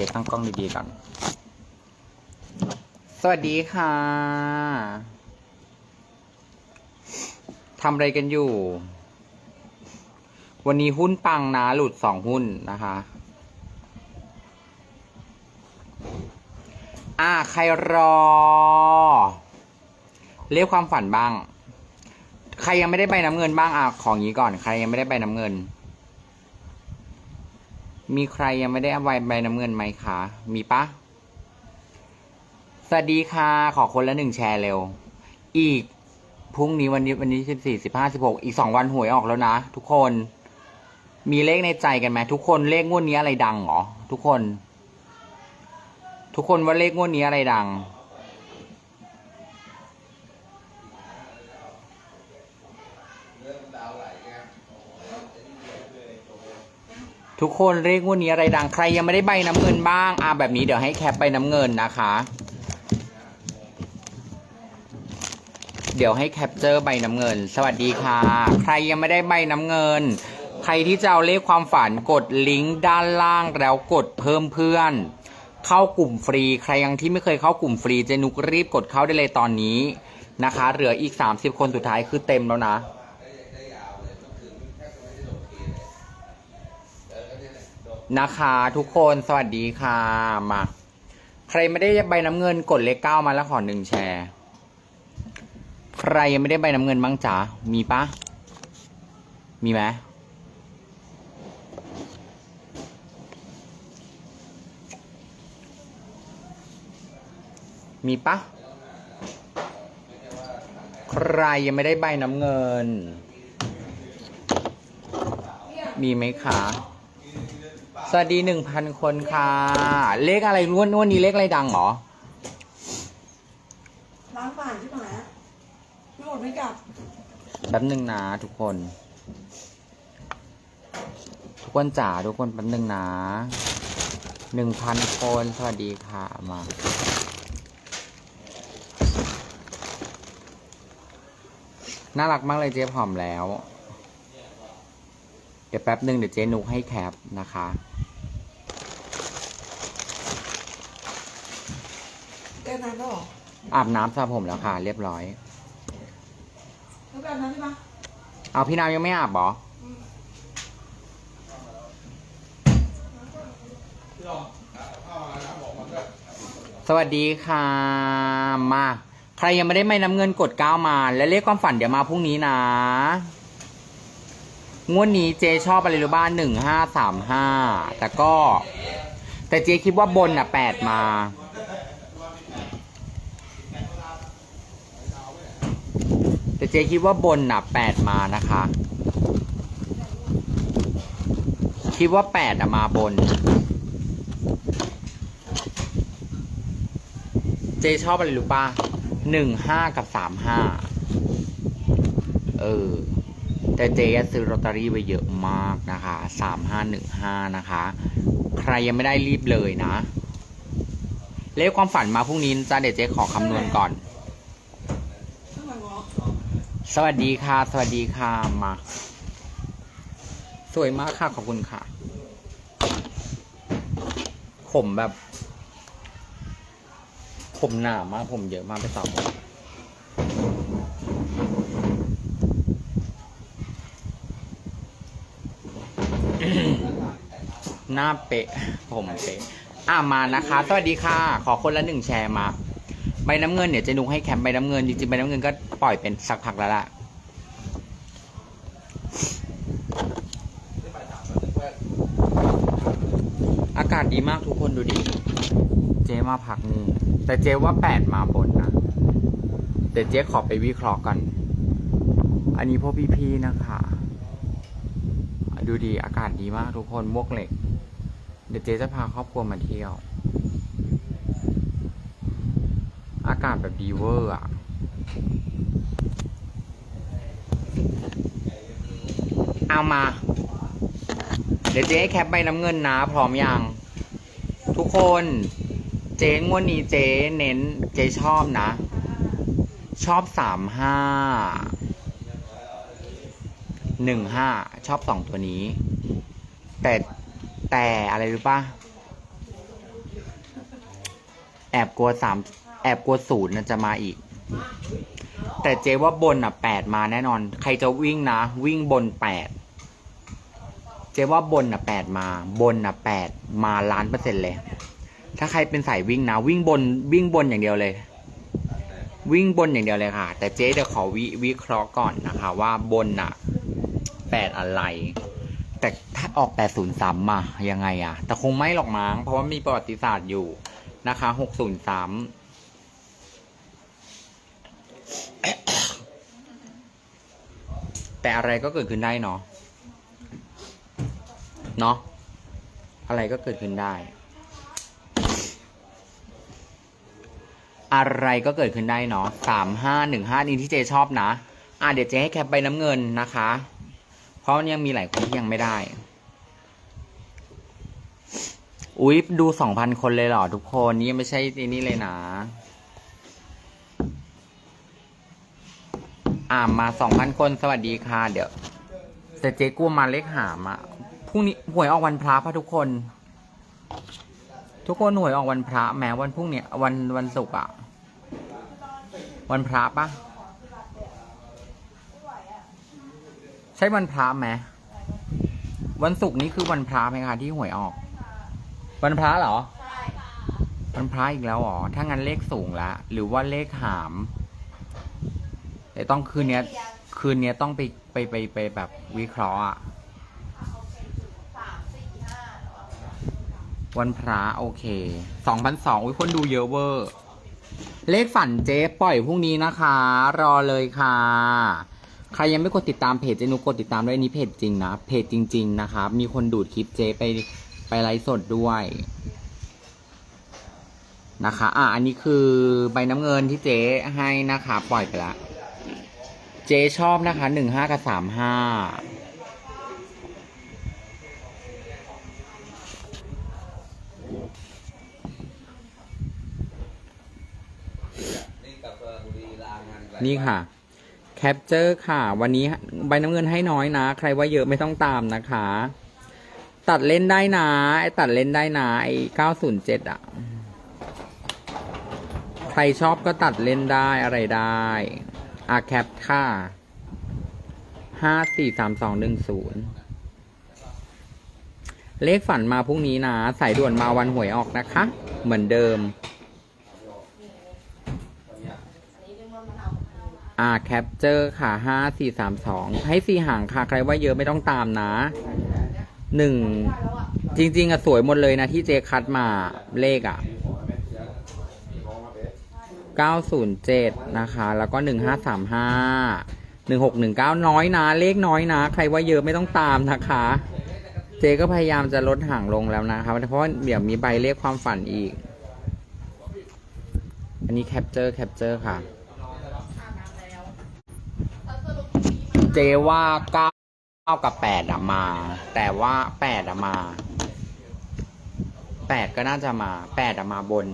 จ๊ตั้งกล้องดีๆก่อน สวัสดีค่ะทำอะไรกันอยู่ วันนี้หุ้นปังนะ หลุดสองหุ้นนะคะ อ่า ใครรอ เรียกความฝันบ้าง ใครยังไม่ได้ใบน้ำเงินบ้างอะของนี้ก่อน ใครยังไม่ได้ใบน้ำเงิน มีใครยังไม่ได้ใบใบน้ำเงินไหมคะ มีปะ สวัสดีค่ะ ขอคนละหนึ่งแชร์เร็ว อีกพรุ่งนี้วันนี้วันนี้สิบสี่สิบห้าสิบหกอีกสองวันหวยออกแล้วนะ ทุกคน มีเลขในใจกันไหมทุกคนเลขงวดนี้อะไรดังเหรอ ทุกคน ทุกคนว่าเลขงวดนี้อะไรดัง ทุกคนเลขงวดนี้อะไรดังใครยังไม่ได้ใบน้ำเงินบ้างอ่าแบบนี้เดี๋ยวให้แคปใบน้ำเงินนะคะ เดี๋ยวให้แคปเจอร์ใบน้ำเงิน สวัสดีค่ะ ใครยังไม่ได้ใบน้ำเงิน ใครที่จะเอาเลขความฝันกดลิงก์ด้านล่างแล้วกดเพิ่มเพื่อน เข้ากลุ่มฟรี ใครยังที่ไม่เคยเข้ากลุ่มฟรีเจนุกรีบกดเข้าได้เลยตอนนี้นะคะ เหลืออีก 30 คนสุดท้ายคือเต็มแล้วนะ นะคะทุกคนสวัสดีค่ะมา ใครไม่ได้ใบน้ำเงินกดเลขเก้ามาแล้วขอหนึ่งแชร์ ใครยังไม่ได้ใบน้ำเงินบ้างจ๋ามีปะมีไหมมีปะใครยังไม่ได้ใบน้ำเงิน มีไหมคะ สวัสดีหนึ่งพันคนค่ะ เลขอะไรนวดนวดนี้เลขอะไรดังเหรอ ล้างผ่านใช่ไหมไม่หมดไม่กลับ แป๊บหนึ่งนะทุกคน ทุกคนจ๋าทุกคนแป๊บหนึ่งนะหนึ่งพันคนสวัสดีค่ะมา น่ารักมากเลยเจ๊ผอมแล้ว เดี๋ยวแป๊บหนึ่งเดี๋ยวเจ๊นุกให้แคปนะคะ แก้น้ำแล้วเหรออาบน้ำสระผมแล้วค่ะ เรียบร้อย แล้วแก้น้ำใช่ปะเอาพี่น้ำยังไม่อาบเหรอ สวัสดีค่ะ มา ใครยังไม่ได้ไม่น้ำเงินกดก้าวมา และเลขความฝันเดี๋ยวมาพรุ่งนี้นะ งวดนี้เจชอบอะไรรู้บ้านหนึ่งห้าสามห้าแต่ก็ แต่เจคิดว่าบนอะแปดมา แต่เจคิดว่าบนน่ะแปดมานะคะ คิดว่าแปดอะมาบน เจชอบอะไรรู้ป่ะหนึ่งห้ากับสามห้าเออ แต่เจอะซื้อลอตเตอรี่ไปเยอะมากนะคะสามห้าหนึ่งห้านะคะ ใครยังไม่ได้รีบเลยนะ เลขความฝันมาพรุ่งนี้นะจ้าเดี๋ยวเจ๊ขอคำนวณก่อน สวัสดีค่ะ สวัสดีค่ะมา สวยมากค่ะ ขอบคุณค่ะ ผมแบบ ผมหนามากผมเยอะมากไปต่อหมด หน้าเป๊ะ ผมเป๊ะอะมานะคะ สวัสดีค่ะ ขอคนละหนึ่งแชร์มา ใบน้ำเงินเนี่ยเจะนุงให้แคมป์ใบน้ำเงินจริงๆใบน้ำเงินก็ปล่อยเป็นสักพักแล้วล่ะอากาศดีมากทุกคนดูดิ เจ๊มาพักนี่ แต่เจ๊ว่าแปดมาบนนะ แต่เจ๊ขอไปวิเคราะห์กัน อันนี้พวกพี่ๆนะคะ ดูดีอากาศดีมากทุกคนมวกเหล็ก เดี๋ยวเจ๊จะพาครอบครัวมาเที่ยว อากาศแบบดีเวอร์อะ เอามา เดี๋ยวเจ๊แคปใบน้ำเงินนะ พร้อมยัง ทุกคน เจ๊งวดนี้เจ๊เน้น เจ๊ชอบนะ ชอบสามห้าหนึ่งห้าชอบสองตัวนี้ แต่ แต่อะไรรู้ป่ะ แอบกลัวสามแอบกลัวศูนย์น่ะจะมาอีก แต่เจ๊ว่าบนอะแปดมาแน่นอน ใครจะวิ่งนะ วิ่งบนแปดเจ๊ว่าบนอะแปดมา บนอะแปดมาล้านเปอร์เซ็นต์เลย ถ้าใครเป็นสายวิ่งนะ วิ่งบนวิ่งบนอย่างเดียวเลยวิ่งบนอย่างเดียวเลยค่ะ แต่เจ๊เดี๋ยวขอวิวิเคราะห์ก่อนนะคะ ว่าบนอะแปดอะไร แต่ถ้าออกแปดศูนย์สามมายังไงอะแต่คงไม่หรอกมั้งเพราะว่ามีประวัติศาสตร์อยู่นะคะหกศูนย์สามแต่อะไรก็เกิดขึ้นได้เนาะ เนาะ อะไรก็เกิดขึ้นได้ อะไรก็เกิดขึ้นได้เนาะสามห้าหนึ่งห้านี่ที่เจชอบนะ อะเดี๋ยวเจให้แคปใบน้ำเงินนะคะ เพราะยังมีหลายคนที่ยังไม่ได้ อุ๊ย ดูสองพันคนเลยเหรอทุกคน นี่ไม่ใช่อนี่เลยนะอ่ามาสองพันคนสวัสดีค่ะ เดี๋ยวแต่เจ๊กลัวมาเลขหามอะพรุ่งนี้หวยออกวันพระป่ะทุกคน ทุกคนหวยออกวันพระแม้วันพรุ่งเนี้ยวันวันศุกร์อะวันพระปะ ช่วันพระไหมวันศุกร์นี้คือวันพระไหมคะที่หวยออก วันพระเหรอวันพระอีกแล้วเหรอถ้างั้นเลขสูงละหรือว่าเลขหาม แต่ต้องคืนเนี้ย คืนเนี้ยต้องไปไปไปไปแบบวิเคราะห์อะวันพระโอเคสองพันสองอุ้ยคนดูเยอะเวอร์ เลขฝันเจ๊ปล่อยพรุ่งนี้นะคะ รอเลยค่ะ ใครยังไม่กดติดตามเพจเจนุกดติดตามด้วยนี้เพจจริงนะ เพจจริง ๆ นะครับ มีคนดูดคลิปเจ๊ไปไปไลฟ์สดด้วยนะคะ อะ อันนี้คือใบน้ำเงินที่เจ๊ให้นะคะ ปล่อยไปละ เจ๊ชอบนะคะหนึ่งห้ากับสามห้านนี่ค่ะ แคปเจอร์ค่ะ วันนี้ใบน้ำเงินให้น้อยนะ ใครว่าเยอะไม่ต้องตามนะคะ ตัดเล่นได้นะไอตัดเล่นได้นะไอเก้าศูนย์เจ็ดอะ ใครชอบก็ตัดเล่นได้อะไรได้อะแคปค่ะห้าสี่สามสองหนึ่งศูนย์เลขฝันมาพรุ่งนี้นะ สายด่วนมาวันหวยออกนะคะ เหมือนเดิม อ่าแคปเจอร์ค่ะห้าสี่สามสองให้สี่หางค่ะ ใครว่าเยอะไม่ต้องตามนะหนึ่งจริง ๆอะสวยหมดเลยนะที่เจคัดมาเลขอะเก้าศูนย์เจ็ดนะคะ แล้วก็หนึ่งห้าสามห้าหนึ่งหกหนึ่งเก้าน้อยนะ เลขน้อยนะ ใครว่าเยอะไม่ต้องตามนะคะ เจก็พยายามจะลดห่างลงแล้วนะครับเพราะเดี๋ยวมีใบเลขความฝันอีก อันนี้แคปเจอร์แคปเจอร์ค่ะ เจว่าเก้ากับแปดอะมา แต่ว่าแปดอะมาแปดก็น่าจะมาแปดอะมาบน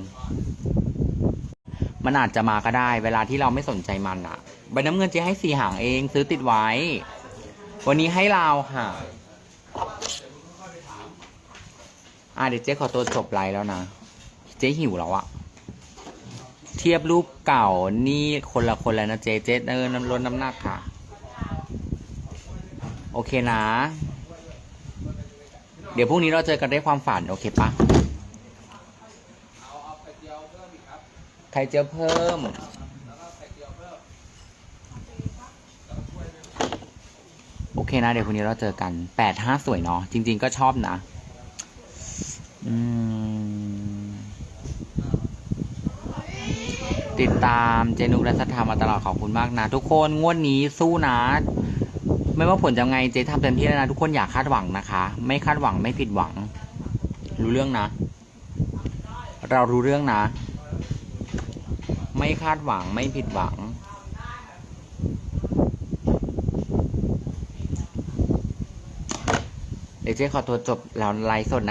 มันอาจจะมาก็ได้ เวลาที่เราไม่สนใจมันอะใบน้ำเงินเจให้สี่หางเองซื้อติดไว้ วันนี้ให้เราค่ะอะเดี๋ยวเจ๊ขอตัวจบไลน์แล้วนะ เจ๊หิวแล้วอะเทียบรูปเก่านี่คนละคนแล้วนะเจ๊เจ๊เออน้ำลดน้ำหนักค่ะ โอเคนะ เดี๋ยวพรุ่งนี้เราเจอกันได้ความฝัน โอเคปะไข่เจียวเพิ่ม โอเคนะ เดี๋ยวพรุ่งนี้เราเจอกันแปดห้าสวยเนาะจริง ๆ ก็ชอบนะ ติดตามเจนุกและสัทธามาตลอดขอบคุณมากนะ ทุกคนงวดนี้สู้นะ ไม่ว่าผลจะไงเจ๊ทำเต็มที่แล้วนะทุกคนอย่าคาดหวังนะคะ ไม่คาดหวังไม่ผิดหวัง รู้เรื่องนะ เรารู้เรื่องนะ ไม่คาดหวังไม่ผิดหวังเดี๋ยวเจ๊ขอตัวจบแล้วไลฟ์สดนะ